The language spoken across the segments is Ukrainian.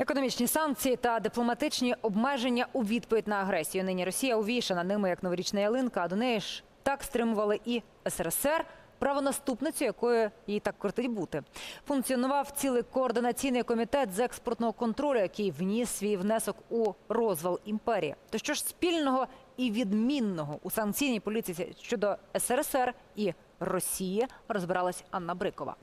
Економічні санкції та дипломатичні обмеження у відповідь на агресію. Нині Росія увішана ними як новорічна ялинка, а до неї ж так стримували і СРСР, правонаступницю якою їй так кортить бути. Функціонував цілий координаційний комітет з експортного контролю, який вніс свій внесок у розвал імперії. То що ж спільного і відмінного у санкційній політиці щодо СРСР і Росії розбиралась Анна Брикова.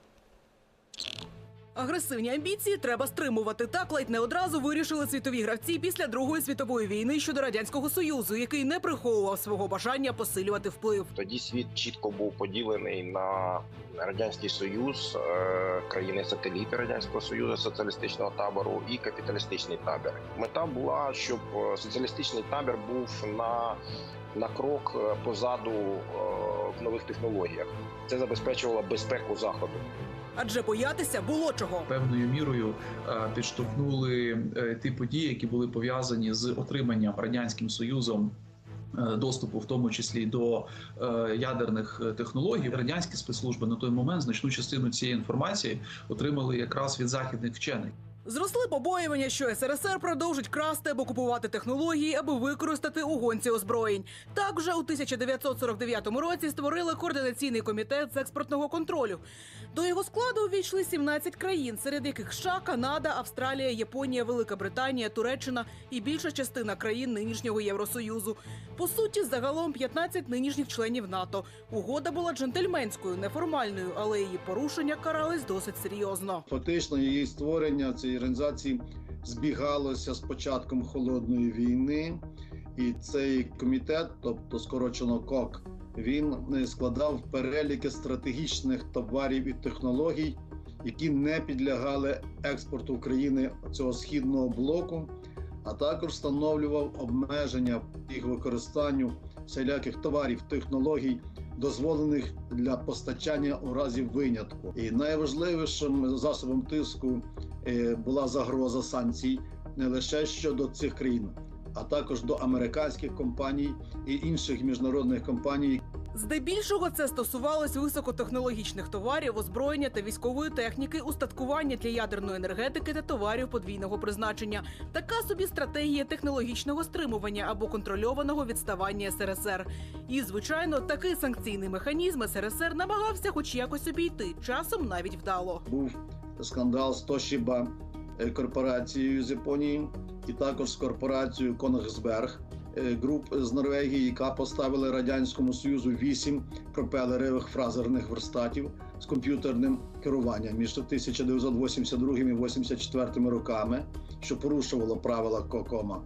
Агресивні амбіції треба стримувати. Так ледь не одразу вирішили світові гравці після Другої світової війни щодо радянського союзу, який не приховував свого бажання посилювати вплив. Тоді світ чітко був поділений на радянський союз, е, країни-сателіти радянського союзу, соціалістичного табору і капіталістичний табір. Мета була, щоб е, соціалістичний табір був на, на крок е, позаду в нових технологіях. Це забезпечувало безпеку заходу. Адже боятися було чого. певною мірою е, підштовхнули е, ті події, які були пов'язані з отриманням радянським союзом. е, Доступу, в тому числі до ядерних технологій, радянські спецслужби на той момент значну частину цієї інформації отримали якраз від західних вчених. Зросли побоювання, що СРСР продовжить красти або купувати технології, аби використати у гонці озброєнь. Так вже у 1949 році створили координаційний комітет з експортного контролю. До його складу увійшли 17 країн, серед яких США, Канада, Австралія, Японія, Велика Британія, Туреччина і більша частина країн нинішнього Євросоюзу. По суті, загалом 15 нинішніх членів НАТО. Угода була джентльменською, неформальною, але її порушення карались досить серйозно. Фактично, її створення цієї організації збігалося з початком холодної війни, і цей комітет, тобто скорочено КОК, він е, складав переліки стратегічних товарів і технологій, які не підлягали експорту України цього східного блоку, а також встановлював обмеження їх використанню всіляких товарів, технологій, дозволених для постачання у разі винятку. І найважливішим засобом тиску була загроза санкцій не лише щодо цих країн, а також до американських компаній і інших міжнародних компаній, Здебільшого це стосувалось високотехнологічних товарів, озброєння та військової техніки, устаткування для ядерної енергетики та товарів подвійного призначення. Така собі стратегія технологічного стримування або контрольованого відставання СРСР. І, звичайно, такий санкційний механізм СРСР намагався хоч якось обійти, часом навіть вдало. був скандал з Toshiba е, корпорацією з Японії, і також з корпорацією е, груп з Норвегії, яка поставила радянському союзу вісім пропелерових фразерних верстатів з комп'ютерним керуванням між 1982 і 84 роками, що порушувало правила КОКОМа.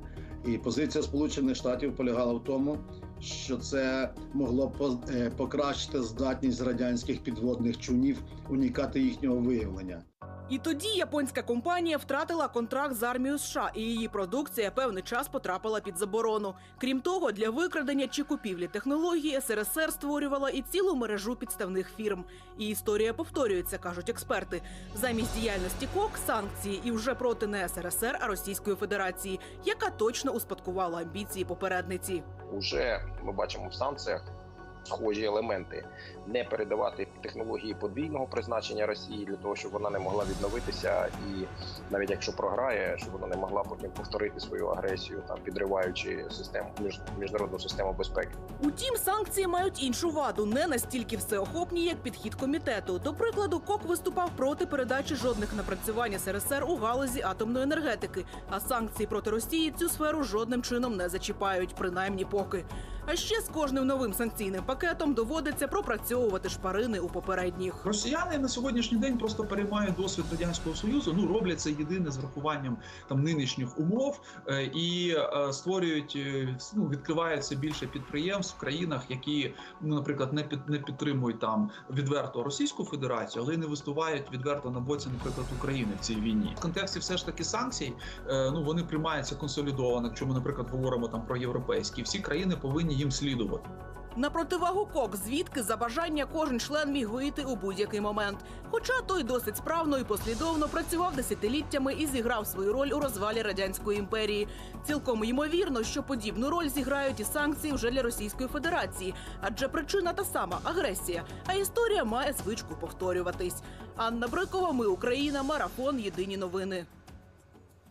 І позиція Сполучених Штатів полягала в тому, що це могло е, покращити здатність радянських підводних човнів уникати їхнього виявлення. І тоді японська компанія втратила контракт з армією США, і її продукція певний час потрапила під заборону. Крім того, для викрадення чи купівлі технології СРСР створювала і цілу мережу підставних фірм. І історія повторюється, кажуть експерти. Замість діяльності КОК санкції і вже проти не СРСР, а Російської Федерації, яка точно успадкувала амбіції попередниці. Уже ми бачимо в санкціях схожі елементи не передавати технології подвійного призначення Росії для того, щоб вона не могла відновитися, і навіть якщо програє, щоб вона не могла потім повторити свою агресію, там підриваючи систему між, міжнародну систему безпеки. Утім, санкції мають іншу ваду, не настільки всеохопні, як підхід комітету. До прикладу, КОК виступав проти передачі жодних напрацювань СРСР у галузі атомної енергетики. А санкції проти Росії цю сферу жодним чином не зачіпають, принаймні поки. А ще з кожним новим санкційним пакетом доводиться пропрацьовувати шпарини у попередніх. Росіяни на сьогоднішній день просто переймають досвід радянського союзу. Ну роблять це єдине з врахуванням там нинішніх умов е, і е, створюють е, ну, відкриваються більше підприємств в країнах, які ну, наприклад, не під не підтримують там відверто Російську Федерацію, але й не виступають відверто на боці, наприклад, України в цій війні. В контексті все ж таки санкцій, ну вони приймаються консолідовано. Якщо ми, наприклад, говоримо там про європейські, всі країни повинні їм слідувати. На противагу КОК, звідки за бажання кожен член міг вийти у будь-який момент. Хоча той досить справно і послідовно працював десятиліттями і зіграв свою роль у розвалі радянської імперії. Цілком ймовірно, що подібну роль зіграють і санкції вже для Російської Федерації, адже причина та сама агресія. А історія має звичку повторюватись. Анна Брикова, ми Україна, марафон. Єдині новини.